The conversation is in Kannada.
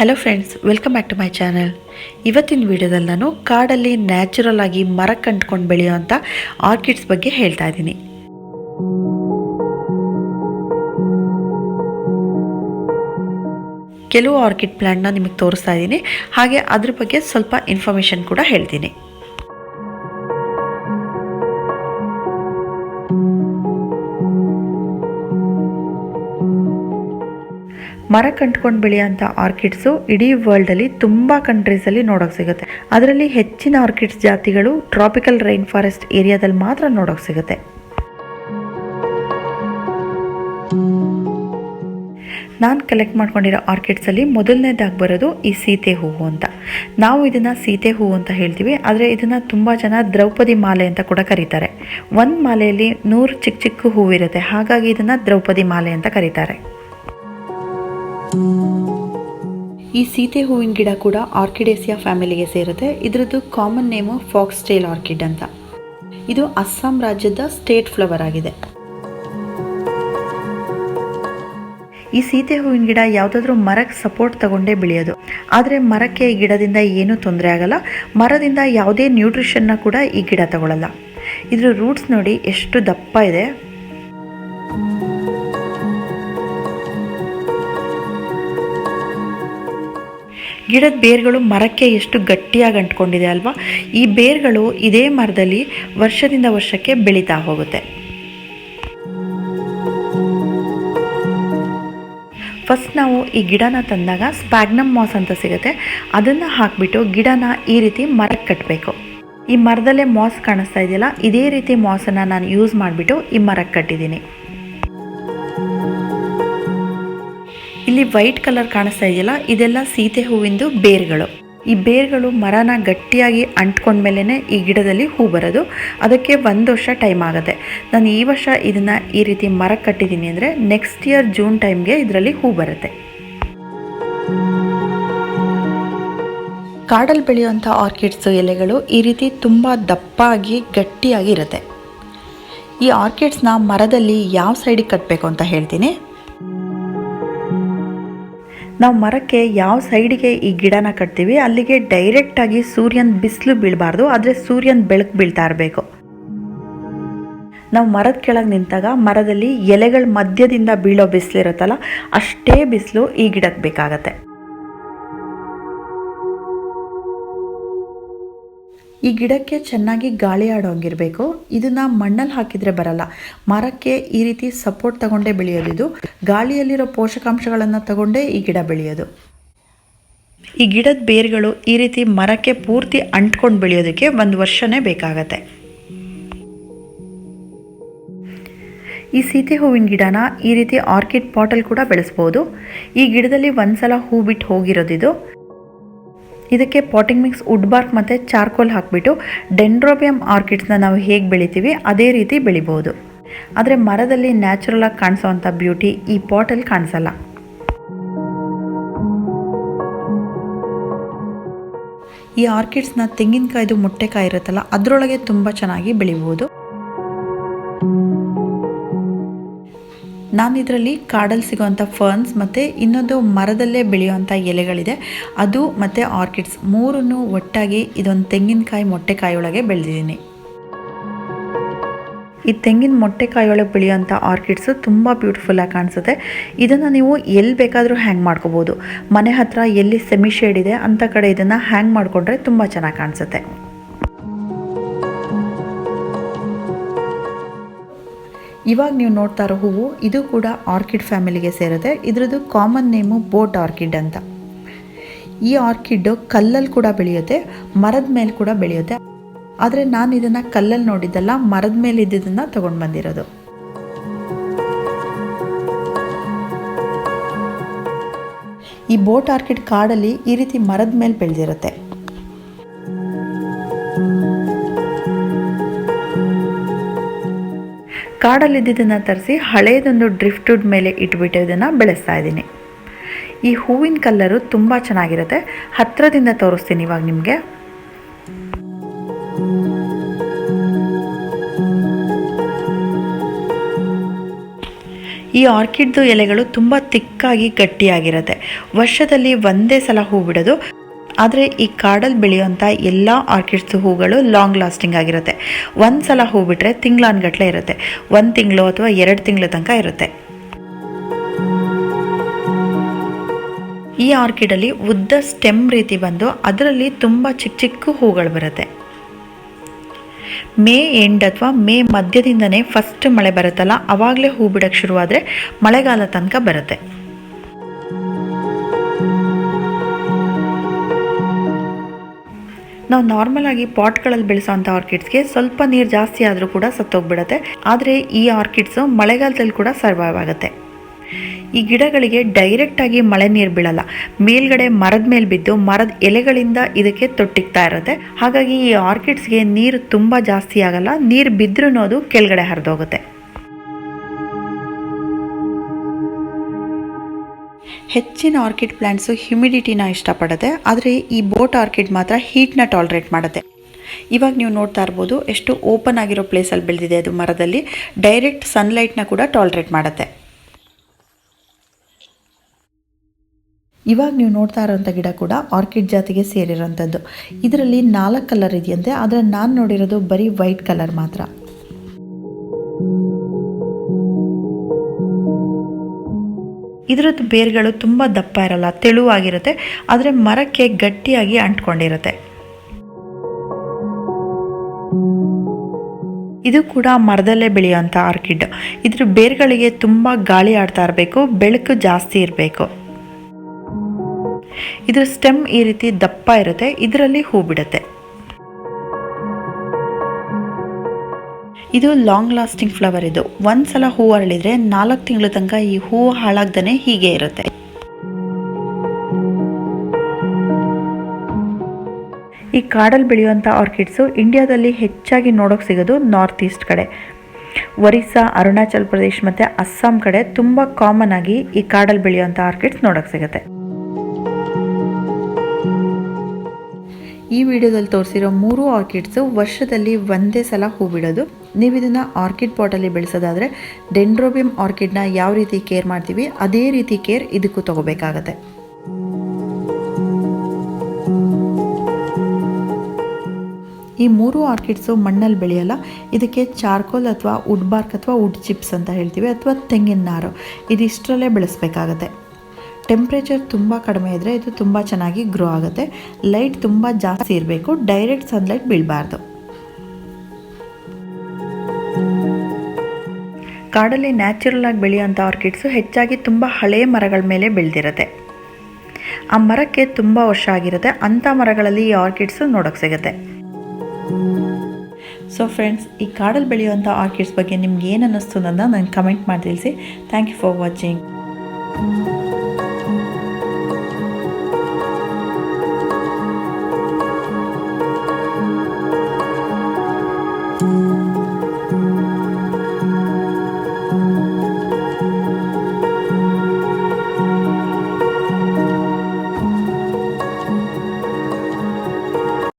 Hello friends welcome back to my channel ಇವತ್ತಿನ ವಿಡಿಯೋದಲ್ಲಿ ನಾನು ಕಾಡಲ್ಲಿ ನ್ಯಾಚುರಲ್ ಆಗಿ ಮರ ಕಂಡ್ಕೊಂಡು ಬೆಳೆಯುವಂಥ ಆರ್ಕಿಡ್ಸ್ ಬಗ್ಗೆ ಹೇಳ್ತಾ ಇದ್ದೀನಿ. ಕೆಲವು ಆರ್ಕಿಡ್ ಪ್ಲ್ಯಾಂಟ್ನ ನಿಮಗೆ ತೋರಿಸ್ತಾ ಇದ್ದೀನಿ. ಹಾಗೆ ಅದ್ರ ಬಗ್ಗೆ ಸ್ವಲ್ಪ ಇನ್ಫಾರ್ಮೇಷನ್ ಕೂಡ ಹೇಳ್ತೀನಿ. ಮರ ಕಂಟ್ಕೊಂಡು ಬೆಳೆಯೋಂಥ ಆರ್ಕಿಡ್ಸು ಇಡೀ ವರ್ಲ್ಡಲ್ಲಿ ತುಂಬ ಕಂಟ್ರೀಸಲ್ಲಿ ನೋಡೋಕೆ ಸಿಗುತ್ತೆ. ಅದರಲ್ಲಿ ಹೆಚ್ಚಿನ ಆರ್ಕಿಡ್ಸ್ ಜಾತಿಗಳು ಟ್ರಾಪಿಕಲ್ ರೈನ್ ಫಾರೆಸ್ಟ್ ಏರಿಯಾದಲ್ಲಿ ಮಾತ್ರ ನೋಡೋಕೆ ಸಿಗುತ್ತೆ. ನಾನು ಕಲೆಕ್ಟ್ ಮಾಡ್ಕೊಂಡಿರೋ ಆರ್ಕಿಡ್ಸಲ್ಲಿ ಮೊದಲನೇದಾಗಿ ಬರೋದು ಈ ಸೀತೆ ಹೂವು ಅಂತ. ನಾವು ಇದನ್ನು ಸೀತೆ ಹೂವು ಅಂತ ಹೇಳ್ತೀವಿ, ಆದರೆ ಇದನ್ನು ತುಂಬ ಜನ ದ್ರೌಪದಿ ಮಾಲೆ ಅಂತ ಕೂಡ ಕರೀತಾರೆ. ಒಂದು ಮಾಲೆಯಲ್ಲಿ ನೂರು ಚಿಕ್ಕ ಚಿಕ್ಕ ಹೂವಿರುತ್ತೆ, ಹಾಗಾಗಿ ಇದನ್ನು ದ್ರೌಪದಿ ಮಾಲೆ ಅಂತ ಕರೀತಾರೆ. ಈ ಸೀತೆ ಹೂವಿನ ಗಿಡ ಕೂಡ ಆರ್ಕಿಡೇಸಿಯಾ ಫ್ಯಾಮಿಲಿಗೆ ಸೇರುತ್ತೆ. ಇದರದ್ದು common name fox tail orchid ಅಂತ. ಇದು ಅಸ್ಸಾಂ ರಾಜ್ಯದ ಸ್ಟೇಟ್ ಫ್ಲವರ್ ಆಗಿದೆ. ಈ ಸೀತೆ ಹೂವಿನ ಗಿಡ ಯಾವುದಾದ್ರೂ ಮರಕ್ಕೆ ಸಪೋರ್ಟ್ ತಗೊಂಡೇ ಬೆಳೆಯೋದು. ಆದರೆ ಮರಕ್ಕೆ ಈ ಗಿಡದಿಂದ ಏನೂ ತೊಂದರೆ ಆಗಲ್ಲ. ಮರದಿಂದ ಯಾವುದೇ ನ್ಯೂಟ್ರಿಷನ್ನ ಕೂಡ ಈ ಗಿಡ ತಗೊಳ್ಳಲ್ಲ ಇದರ ರೂಟ್ಸ್ ನೋಡಿ ಎಷ್ಟು ದಪ್ಪ ಇದೆ. ಗಿಡದ ಬೇರ್ಗಳು ಮರಕ್ಕೆ ಎಷ್ಟು ಗಟ್ಟಿಯಾಗಿ ಅಂಟ್ಕೊಂಡಿದೆ ಅಲ್ವಾ? ಈ ಬೇರ್ಗಳು ಇದೇ ಮರದಲ್ಲಿ ವರ್ಷದಿಂದ ವರ್ಷಕ್ಕೆ ಬೆಳೀತಾ ಹೋಗುತ್ತೆ. ಫಸ್ಟ್ ನಾವು ಈ ಗಿಡನ ತಂದಾಗ ಸ್ಪ್ಯಾಗ್ನಮ್ ಮಾಸ್ ಅಂತ ಸಿಗುತ್ತೆ. ಅದನ್ನು ಹಾಕಿಬಿಟ್ಟು ಗಿಡನ ಈ ರೀತಿ ಮರಕ್ಕೆ ಕಟ್ಟಬೇಕು ಈ ಮರದಲ್ಲೇ ಮಾಸ್ ಕಾಣಿಸ್ತಾ ಇದೆಯಲ್ಲ, ಇದೇ ರೀತಿ ಮಾಸನ್ನು ನಾನು ಯೂಸ್ ಮಾಡಿಬಿಟ್ಟು ಈ ಮರಕ್ಕೆ ಕಟ್ಟಿದ್ದೀನಿ. ಇಲ್ಲಿ ವೈಟ್ ಕಲರ್ ಕಾಣಿಸ್ತಾ ಇದೆಯಲ್ಲ, ಇದೆಲ್ಲ ಸೀತೆ ಹೂವಿಂದು ಬೇರ್ಗಳು. ಈ ಬೇರ್ಗಳು ಮರನ ಗಟ್ಟಿಯಾಗಿ ಅಂಟ್ಕೊಂಡ್ಮೇಲೆ ಈ ಗಿಡದಲ್ಲಿ ಹೂ ಬರೋದು. ಅದಕ್ಕೆ ಒಂದು ವರ್ಷ ಟೈಮ್ ಆಗುತ್ತೆ. ನಾನು ಈ ವರ್ಷ ಇದನ್ನು ಈ ರೀತಿ ಮರ ಕಟ್ಟಿದ್ದೀನಿ ಅಂದರೆ ನೆಕ್ಸ್ಟ್ ಇಯರ್ ಜೂನ್ ಟೈಮ್ಗೆ ಇದರಲ್ಲಿ ಹೂ ಬರುತ್ತೆ. ಕಾಡಲ್ಲಿ ಬೆಳೆಯುವಂಥ ಆರ್ಕಿಡ್ಸ್ ಎಲೆಗಳು ಈ ರೀತಿ ತುಂಬ ದಪ್ಪಾಗಿ, ಗಟ್ಟಿಯಾಗಿ ಇರುತ್ತೆ. ಈ ಆರ್ಕಿಡ್ಸ್ನ ಮರದಲ್ಲಿ ಯಾವ ಸೈಡಿಗೆ ಕಟ್ಟಬೇಕು ಅಂತ ಹೇಳ್ತೀನಿ? ನಾವು ಮರಕ್ಕೆ ಯಾವ ಸೈಡಿಗೆ ಈ ಗಿಡನ ಕಟ್ತೀವಿ, ಅಲ್ಲಿಗೆ ಡೈರೆಕ್ಟಾಗಿ ಸೂರ್ಯನ ಬಿಸಿಲು ಬೀಳಬಾರ್ದು, ಆದರೆ ಸೂರ್ಯನ ಬೆಳಕು ಬೀಳ್ತಾ ಇರಬೇಕು. ನಾವು ಮರದ ಕೆಳಗೆ ನಿಂತಾಗ ಮರದಲ್ಲಿ ಎಲೆಗಳ ಮಧ್ಯದಿಂದ ಬೀಳೋ ಬಿಸಿಲಿರುತ್ತಲ್ಲ ಅಷ್ಟೇ ಬಿಸಿಲು ಈ ಗಿಡಕ್ಕೆ ಬೇಕಾಗತ್ತೆ. ಈ ಗಿಡಕ್ಕೆ ಚೆನ್ನಾಗಿ ಗಾಳಿ ಆಡೋಂಗಿರಬೇಕು. ಇದನ್ನ ಮಣ್ಣಲ್ಲಿ ಹಾಕಿದ್ರೆ ಬರಲ್ಲ. ಮರಕ್ಕೆ ಈ ರೀತಿ ಸಪೋರ್ಟ್ ತಗೊಂಡೇ ಬೆಳೆಯೋದು ಗಾಳಿಯಲ್ಲಿರೋ ಪೋಷಕಾಂಶಗಳನ್ನು ತಗೊಂಡೇ ಈ ಗಿಡ ಬೆಳೆಯೋದು. ಈ ಗಿಡದ ಬೇರುಗಳು ಈ ರೀತಿ ಮರಕ್ಕೆ ಪೂರ್ತಿ ಅಂಟ್ಕೊಂಡು ಬೆಳೆಯೋದಕ್ಕೆ ಒಂದು ವರ್ಷನೇ ಬೇಕಾಗತ್ತೆ. ಈ ಸೀತೆ ಹೂವಿನ ಗಿಡನ ಈ ರೀತಿ ಆರ್ಕಿಡ್ ಪಾಟಲ್ಲಿ ಕೂಡ ಬೆಳೆಸ್ಬೋದು. ಈ ಗಿಡದಲ್ಲಿ ಒಂದ್ಸಲ ಹೂ ಬಿಟ್ಟು ಹೋಗಿರೋದಿದು. ಇದಕ್ಕೆ ಪಾಟಿಂಗ್ ಮಿಕ್ಸ್ ವುಡ್ ಬಾರ್ಕ್ ಮತ್ತು ಚಾರ್ಕೋಲ್ ಹಾಕಿಬಿಟ್ಟು ಡೆಂಡ್ರೋಬಿಯಂ ಆರ್ಕಿಡ್ಸ್ನ ನಾವು ಹೇಗೆ ಬೆಳಿತೀವಿ ಅದೇ ರೀತಿ ಬೆಳಿಬೋದು. ಆದರೆ ಮರದಲ್ಲಿ ನ್ಯಾಚುರಲ್ ಆಗಿ ಕಾಣಿಸೋವಂಥ ಬ್ಯೂಟಿ ಈ ಪಾಟಲ್ಲಿ ಕಾಣಿಸಲ್ಲ. ಈ ಆರ್ಕಿಡ್ಸ್ನ ತೆಂಗಿನಕಾಯ್ದು ಮೊಟ್ಟೆಕಾಯಿ ಇರುತ್ತಲ್ಲ, ಅದರೊಳಗೆ ತುಂಬ ಚೆನ್ನಾಗಿ ಬೆಳಿಬೋದು. ನಾನು ಇದರಲ್ಲಿ ಕಾಡಲ್ಲಿ ಸಿಗೋವಂಥ ಫರ್ನ್ಸ್ ಮತ್ತು ಇನ್ನೊಂದು ಮರದಲ್ಲೇ ಬೆಳೆಯುವಂಥ ಎಲೆಗಳಿದೆ. ಅದು ಮತ್ತು ಆರ್ಕಿಡ್ಸ್. ಮೂರನ್ನು ಒಟ್ಟಾಗಿ ಇದೊಂದು ತೆಂಗಿನಕಾಯಿ ಮೊಟ್ಟೆಕಾಯಿಯೊಳಗೆ ಬೆಳೆದಿದ್ದೀನಿ. ಈ ತೆಂಗಿನ ಮೊಟ್ಟೆಕಾಯಿಯೊಳಗೆ ಬೆಳೆಯುವಂಥ ಆರ್ಕಿಡ್ಸು ತುಂಬ ಬ್ಯೂಟಿಫುಲ್ಲಾಗಿ ಕಾಣಿಸುತ್ತೆ. ಇದನ್ನು ನೀವು ಎಲ್ಲಿ ಬೇಕಾದರೂ ಹ್ಯಾಂಗ್ ಮಾಡ್ಕೋಬೋದು. ಮನೆ ಹತ್ರ ಎಲ್ಲಿ ಸೆಮಿ ಶೇಡ್ ಇದೆ, ಅಂಥ ಕಡೆ ಇದನ್ನು ಹ್ಯಾಂಗ್ ಮಾಡಿಕೊಂಡ್ರೆ ತುಂಬ ಚೆನ್ನಾಗಿ ಕಾಣಿಸುತ್ತೆ. ಇವಾಗ ನೀವು ನೋಡ್ತಾ ಇರೋ ಹೂವು, ಇದು ಕೂಡ ಆರ್ಕಿಡ್ ಫ್ಯಾಮಿಲಿಗೆ ಸೇರಿದೆ ಇದರದ್ದು ಕಾಮನ್ ನೇಮು ಬೋಟ್ ಆರ್ಕಿಡ್ ಅಂತ. ಈ ಆರ್ಕಿಡ್ ಕಲ್ಲಲ್ಲಿ ಕೂಡ ಬೆಳೆಯುತ್ತೆ, ಮರದ ಮೇಲೆ ಕೂಡ ಬೆಳೆಯುತ್ತೆ. ಆದರೆ ನಾನು ಇದನ್ನು ಕಲ್ಲಲ್ಲಿ ನೋಡಿದ್ದಲ್ಲ, ಮರದ ಮೇಲೆ ಇದ್ದಿದ್ದನ್ನು ತೊಗೊಂಡು ಬಂದಿರೋದು. ಈ ಬೋಟ್ ಆರ್ಕಿಡ್ ಕಾಡಲ್ಲಿ ಈ ರೀತಿ ಮರದ ಮೇಲೆ ಬೆಳೆದಿರುತ್ತೆ. ಕಾಡಲ್ಲಿದ್ದನ್ನು ತರಿಸಿ ಹಳೆಯದೊಂದು ಡ್ರಿಫ್ಟುಡ್ ಮೇಲೆ ಇಟ್ಬಿಟ್ಟು ಇದನ್ನು ಬೆಳೆಸ್ತಾ ಇದ್ದೀನಿ. ಈ ಹೂವಿನ ಕಲ್ಲರು ತುಂಬ ಚೆನ್ನಾಗಿರುತ್ತೆ. ಹತ್ತಿರದಿಂದ ತೋರಿಸ್ತೀನಿ ಇವಾಗ ನಿಮಗೆ. ಈ ಆರ್ಕಿಡ್ದು ಎಲೆಗಳು ತುಂಬ ತಿಕ್ಕಾಗಿ ಗಟ್ಟಿಯಾಗಿರುತ್ತೆ. ವರ್ಷದಲ್ಲಿ ಒಂದೇ ಸಲ ಹೂ ಬಿಡೋದು. ಆದರೆ ಈ ಕಾಡಲ್ಲಿ ಬೆಳೆಯುವಂಥ ಎಲ್ಲ ಆರ್ಕಿಡ್ಸ್ ಹೂಗಳು ಲಾಂಗ್ ಲಾಸ್ಟಿಂಗ್ ಆಗಿರುತ್ತೆ. ಒಂದು ಸಲ ಹೂ ಬಿಟ್ಟರೆ ತಿಂಗಳಾನ್ಗಟ್ಲೆ ಇರುತ್ತೆ. ಒಂದು ತಿಂಗಳು ಅಥವಾ ಎರಡು ತಿಂಗಳ ತನಕ ಇರುತ್ತೆ. ಈ ಆರ್ಕಿಡಲ್ಲಿ ಉದ್ದ ಸ್ಟೆಮ್ ರೀತಿ ಬಂದು ಅದರಲ್ಲಿ ತುಂಬ ಚಿಕ್ಕ ಚಿಕ್ಕ ಹೂಗಳು ಬರುತ್ತೆ. ಮೇ ಎಂಡ್ ಅಥವಾ ಮೇ ಮಧ್ಯದಿಂದನೇ ಫಸ್ಟ್ ಮಳೆ ಬರುತ್ತಲ್ಲ, ಅವಾಗಲೇ ಹೂ ಬಿಡೋಕ್ಕೆ ಶುರುವಾದರೆ ಮಳೆಗಾಲ ತನಕ ಬರುತ್ತೆ. ನಾವು ನಾರ್ಮಲ್ ಆಗಿ ಪಾಟ್ಗಳಲ್ಲಿ ಬೆಳೆಸೋಂಥ ಆರ್ಕಿಡ್ಸ್ಗೆ ಸ್ವಲ್ಪ ನೀರು ಜಾಸ್ತಿ ಆದರೂ ಕೂಡ ಸತ್ತೋಗ್ಬಿಡುತ್ತೆ. ಆದರೆ ಈ ಆರ್ಕಿಡ್ಸು ಮಳೆಗಾಲದಲ್ಲಿ ಕೂಡ ಸರ್ವೈವ್ ಆಗುತ್ತೆ. ಈ ಗಿಡಗಳಿಗೆ ಡೈರೆಕ್ಟಾಗಿ ಮಳೆ ನೀರು ಬೀಳಲ್ಲ. ಮೇಲ್ಗಡೆ ಮರದ ಮೇಲೆ ಬಿದ್ದು ಮರದ ಎಲೆಗಳಿಂದ ಇದಕ್ಕೆ ತೊಟ್ಟಿಗ್ತಾ ಇರುತ್ತೆ. ಹಾಗಾಗಿ ಈ ಆರ್ಕಿಡ್ಸ್ಗೆ ನೀರು ತುಂಬ ಜಾಸ್ತಿ ಆಗಲ್ಲ. ನೀರು ಬಿದ್ರೂ ಅದು ಕೆಳಗಡೆ ಹರಿದೋಗುತ್ತೆ. ಹೆಚ್ಚಿನ ಆರ್ಕಿಡ್ ಪ್ಲ್ಯಾಂಟ್ಸು ಹ್ಯುಮಿಡಿಟಿನ ಇಷ್ಟಪಡುತ್ತೆ ಆದರೆ ಈ ಬೋಟ್ ಆರ್ಕಿಡ್ ಮಾತ್ರ ಹೀಟ್ನ ಟಾಲ್ರೇಟ್ ಮಾಡುತ್ತೆ. ಇವಾಗ ನೀವು ನೋಡ್ತಾ ಇರ್ಬೋದು, ಎಷ್ಟು ಓಪನ್ ಆಗಿರೋ ಪ್ಲೇಸಲ್ಲಿ ಬೆಳೆದಿದೆ ಅದು ಮರದಲ್ಲಿ ಡೈರೆಕ್ಟ್ ಸನ್ಲೈಟ್ನ ಕೂಡ ಟಾಲ್ರೇಟ್ ಮಾಡುತ್ತೆ. ಇವಾಗ ನೀವು ನೋಡ್ತಾ ಇರೋಂಥ ಗಿಡ ಕೂಡ ಆರ್ಕಿಡ್ ಜಾತಿಗೆ ಸೇರಿರೋಂಥದ್ದು. ಇದರಲ್ಲಿ ನಾಲ್ಕು ಕಲರ್ ಇದೆಯಂತೆ, ಆದರೆ ನಾನು ನೋಡಿರೋದು ಬರೀ ವೈಟ್ ಕಲರ್ ಮಾತ್ರ. ಇದರದ್ದು ಬೇರುಗಳು ತುಂಬ ದಪ್ಪ ಇರಲ್ಲ, ತೆಳುವಾಗಿರುತ್ತೆ. ಆದರೆ ಮರಕ್ಕೆ ಗಟ್ಟಿಯಾಗಿ ಅಂಟ್ಕೊಂಡಿರುತ್ತೆ. ಇದು ಕೂಡ ಮರದಲ್ಲೇ ಬೆಳೆಯುವಂಥ ಆರ್ಕಿಡ್. ಇದ್ರ ಬೇರುಗಳಿಗೆ ತುಂಬ ಗಾಳಿ ಆಡ್ತಾ ಇರಬೇಕು, ಬೆಳಕು ಜಾಸ್ತಿ ಇರಬೇಕು. ಇದ್ರ ಸ್ಟೆಮ್ ಈ ರೀತಿ ದಪ್ಪ ಇರುತ್ತೆ, ಇದರಲ್ಲಿ ಹೂ ಬಿಡುತ್ತೆ. ಇದು ಲಾಂಗ್ ಲಾಸ್ಟಿಂಗ್ ಫ್ಲವರ್ ಇದು. ಒಂದ್ಸಲ ಹೂವು ಅರಳಿದ್ರೆ ನಾಲ್ಕು ತಿಂಗಳ ತನಕ ಈ ಹೂವು ಹಾಳಾಗ್ದೇ ಹೀಗೆ ಇರುತ್ತೆ. ಈ ಕಾಡಲ್ಲಿ ಬೆಳೆಯುವಂಥ ಆರ್ಕಿಡ್ಸು ಇಂಡಿಯಾದಲ್ಲಿ ಹೆಚ್ಚಾಗಿ ನೋಡೋಕೆ ಸಿಗೋದು ನಾರ್ತ್ ಈಸ್ಟ್ ಕಡೆ. ಒರಿಸ್ಸಾ, ಅರುಣಾಚಲ್ ಪ್ರದೇಶ್ ಮತ್ತು ಅಸ್ಸಾಂ ಕಡೆ ತುಂಬ ಕಾಮನ್ ಆಗಿ ಈ ಕಾಡಲ್ಲಿ ಬೆಳೆಯುವಂಥ ಆರ್ಕಿಡ್ಸ್ ನೋಡೋಕೆ ಸಿಗುತ್ತೆ. ಈ ವಿಡಿಯೋದಲ್ಲಿ ತೋರಿಸಿರೋ ಮೂರು ಆರ್ಕಿಡ್ಸು ವರ್ಷದಲ್ಲಿ ಒಂದೇ ಸಲ ಹೂ ಬಿಡೋದು ನೀವು ಇದನ್ನು ಆರ್ಕಿಡ್ ಪಾಟಲ್ಲಿ ಬೆಳೆಸೋದಾದರೆ ಡೆಂಡ್ರೋಬಿಯಂ ಆರ್ಕಿಡ್ನ ಯಾವ ರೀತಿ ಕೇರ್ ಮಾಡ್ತೀವಿ, ಅದೇ ರೀತಿ ಕೇರ್ ಇದಕ್ಕೂ ತಗೋಬೇಕಾಗತ್ತೆ. ಈ ಮೂರು ಆರ್ಕಿಡ್ಸು ಮಣ್ಣಲ್ಲಿ ಬೆಳೆಯಲ್ಲ, ಇದಕ್ಕೆ ಚಾರ್ಕೋಲ್ ಅಥವಾ ವುಡ್ ಬಾರ್ಕ್ ಅಥವಾ ವುಡ್ ಚಿಪ್ಸ್ ಅಂತ ಹೇಳ್ತೀವಿ, ಅಥವಾ ತೆಂಗಿನ ನಾರು, ಇದಿಷ್ಟರಲ್ಲೇ ಬೆಳೆಸಬೇಕಾಗತ್ತೆ. ಟೆಂಪ್ರೇಚರ್ ತುಂಬ ಕಡಿಮೆ ಇದ್ದರೆ ಇದು ತುಂಬ ಚೆನ್ನಾಗಿ ಗ್ರೋ ಆಗುತ್ತೆ. ಲೈಟ್ ತುಂಬ ಜಾಸ್ತಿ ಇರಬೇಕು. ಡೈರೆಕ್ಟ್ ಸನ್ಲೈಟ್ ಬೀಳಬಾರ್ದು. ಕಾಡಲ್ಲಿ ನ್ಯಾಚುರಲ್ ಆಗಿ ಬೆಳೆಯುವಂಥ ಆರ್ಕಿಡ್ಸು ಹೆಚ್ಚಾಗಿ ತುಂಬ ಹಳೆಯ ಮರಗಳ ಮೇಲೆ ಬೆಳೆದಿರುತ್ತೆ. ಆ ಮರಕ್ಕೆ ತುಂಬ ವರ್ಷ ಆಗಿರುತ್ತೆ. ಅಂಥ ಮರಗಳಲ್ಲಿ ಈ ಆರ್ಕಿಡ್ಸು ನೋಡೋಕೆ ಸಿಗುತ್ತೆ. ಸೊ ಫ್ರೆಂಡ್ಸ್ ಈ ಕಾಡಲ್ಲಿ ಬೆಳೆಯುವಂಥ ಆರ್ಕಿಡ್ಸ್ ಬಗ್ಗೆ ನಿಮ್ಗೆ ಏನು ಅನ್ನಿಸ್ತು ನನ್ನ ನನಗೆ ಕಮೆಂಟ್ ಮಾಡಿ ತಿಳಿಸಿ. Thank you for watching